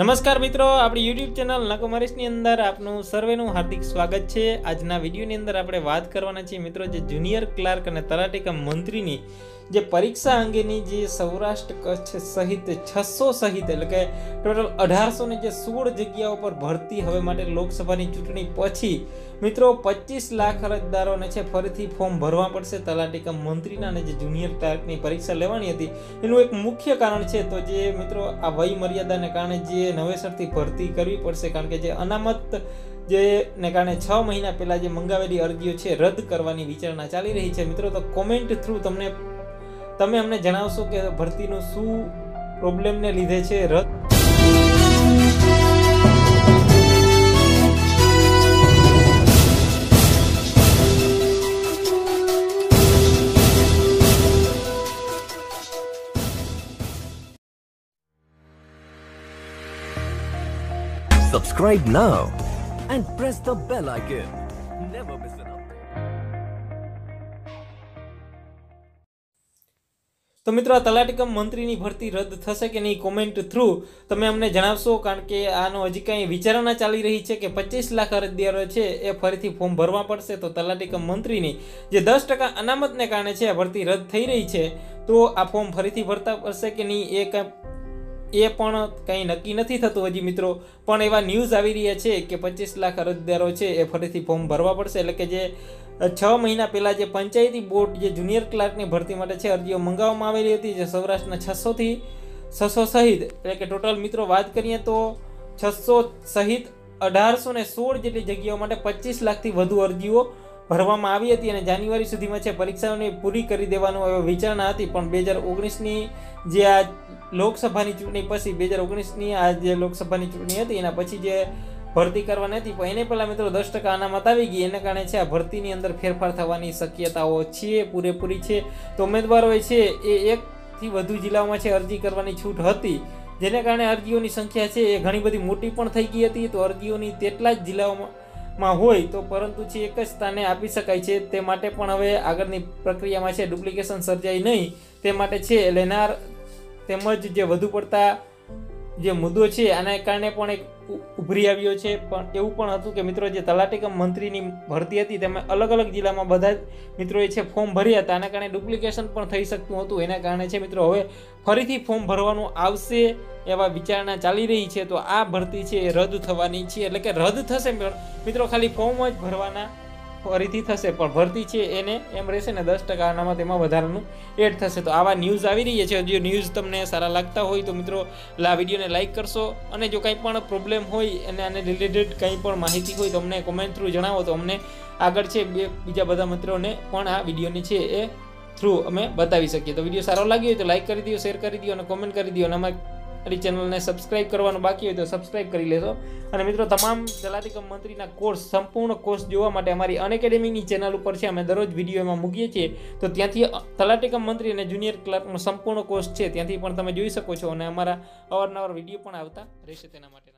નમસ્કાર મિત્રો, આપણી યુટ્યુબ ચેનલ નકુમરીશની અંદર આપનું સર્વેનું હાર્દિક સ્વાગત છે. આજના વિડીયોની અંદર આપણે વાત કરવાના છીએ મિત્રો, જે જુનિયર ક્લાર્ક અને તલાટીકા મંત્રીની જે પરીક્ષા અંગેની જે સૌરાષ્ટ્ર કચ્છ સહિત છસો સહિત એટલે કે ટોટલ અઢારસો ને જે સોળ જગ્યાઓ પર ભરતી હવે માટે લોકસભાની ચૂંટણી પછી મિત્રો પચીસ લાખ અરજદારોને છે ફરીથી ફોર્મ ભરવા પડશે તલાટીકા મંત્રીના અને જે જુનિયર ક્લાર્કની પરીક્ષા લેવાની હતી. એનું એક મુખ્ય કારણ છે તો જે મિત્રો આ વય મર્યાદાને કારણે જે નવેસરથી ભરતી કરવી પડશે કારણ કે જે અનામત જે ને કારણે છ મહિના પહેલા જે મંગાવેલી અરજીઓ છે, રદ કરવાની વિચારણા ચાલી રહી છે. મિત્રો, તો કોમેન્ટ થ્રુ તમને, તમે અમને જણાવશો કે ભરતીનું શું પ્રોબ્લેમને લીધે છે, રદ Subscribe now. And press the bell icon. Never miss an તો મિત્રો આ તલાટીકમ મંત્રીની ભરતી રદ થશે કે નહીં કોમેન્ટ થ્રુ તમે અમને જણાવશો? કારણ કે આનો હજી કાંઈ વિચારણા ચાલી રહી છે કે પચીસ લાખ અરજદારો છે એ ફરીથી ફોર્મ ભરવા પડશે. તો તલાટીકમ મંત્રીની જે દસ ટકા અનામતને કારણે છે ભરતી રદ થઈ રહી છે. તો આ ફોર્મ ફરીથી ભરતા પડશે કે નહીં એ કંઈ એ પણ કંઈ નક્કી નથી થતું હજી મિત્રો. પણ એવા ન્યૂઝ આવી રહ્યા છે કે પચીસ લાખ અરજદારો છે એ ફરીથી ફોર્મ ભરવા પડશે. એટલે કે જે છ મહિના પહેલાં જે પંચાયતી બોર્ડ જે જુનિયર ક્લાર્કની ભરતી માટે છે, અરજીઓ મંગાવવામાં આવેલી હતી, જે સૌરાષ્ટ્રના છસોથી છસો સહિત, એટલે કે ટોટલ મિત્રો વાત કરીએ તો છસો સહિત અઢારસો ને સોળ જેટલી જગ્યાઓ માટે પચીસ લાખથી વધુ અરજીઓ ભરવામાં આવી હતી અને જાન્યુઆરી સુધીમાં છે, પરીક્ષાઓને પૂરી કરી દેવાનો એવો વિચારણા હતી, પણ બે હજાર ઓગણીસની જે આ લોકસભાની ચૂંટણી પછી, બે હજાર ઓગણીસની આ જે લોકસભાની ચૂંટણી હતી, એના પછી જે ભરતી કરવાની હતી, પણ એને પહેલાં મિત્રો દસ ટકા અનામત આવી ગઈ એના કારણે છે, આ ભરતીની અંદર ફેરફાર થવાની શક્યતાઓ છે, પૂરેપૂરી છે. તો ઉમેદવારોએ છે, એ એકથી વધુ જિલ્લાઓમાં છે, અરજી કરવાની છૂટ હતી. જેને કારણે અરજીઓની સંખ્યા છે, એ ઘણી બધી મોટી પણ થઈ ગઈ હતી, તો અરજીઓની તેટલા જ જિલ્લાઓમાં માં હોય તો પરંતુ છે એક જ સ્થાને આપી શકાય છે તે માટે પણ હવે આગળની પ્રક્રિયામાં છે ડુપ્લિકેશન સર્જાય નહીં. તે માટે છે લેનાર તેમજ જે વધુ પડતા જે મુદ્દો છે, આના કારણે પણ એક ઉભરી આવ્યો છે. પણ એવું પણ હતું કે મિત્રો, જે તલાટીકમ મંત્રીની ભરતી હતી, તેમાં અલગ અલગ જિલ્લામાં બધા મિત્રોએ છે ફોર્મ ભર્યા હતા. આના કારણે ડુપ્લિકેશન પણ થઈ શકતું હતું. એના કારણે છે મિત્રો, હવે ફરીથી ફોર્મ ભરવાનું આવશે એવા વિચારણા ચાલી રહી છે. તો આ ભરતી છે એ રદ થવાની છે. એટલે કે રદ થશે મિત્રો, ખાલી ફોર્મ જ ભરવાના ફરીથી થશે, પણ ભરતી છે એને, એમ રહેશે ને દસ ટકા અનામત તેમાં વધારાનું એડ થશે. તો આવા ન્યૂઝ આવી રહી છે જો ન્યૂઝ તમને સારા લાગતા હોય તો મિત્રો આ વિડીયોને લાઇક કરશો. અને જો કંઈ પણ પ્રોબ્લેમ હોય અને આને રિલેટેડ કંઈ પણ માહિતી હોય તો અમને કોમેન્ટ થ્રુ જણાવો તો અમને આગળ છે બે, બીજા બધા મિત્રોને પણ આ વિડીયોની છે એ થ્રુ અમે બતાવી શકીએ. તો વીડિયો સારો લાગ્યો હોય તો લાઇક કરી દો શેર કરી દો અને કોમેન્ટ કરી દો અને અમારી ચેનલને સબસ્ક્રાઇબ કરવાનું બાકી હોય તો સબસ્ક્રાઇબ કરી લેશો અને મિત્રો, તમામ તલાટીકમ મંત્રીના કોર્સ સંપૂર્ણ કોર્સ જોવા માટે અમારી અનએકેડેમીની ચેનલ ઉપર છે. અમે દરરોજ વીડિયો એમાં મૂકીએ છીએ. તો ત્યાંથી તલાટીકમ મંત્રી અને જુનિયર ક્લાર્કનો સંપૂર્ણ કોર્સ છે. ત્યાંથી પણ તમે જોઈ શકો છો. અને અમારા અવારનવાર વીડિયો પણ આવતા રહેશે તેના માટે.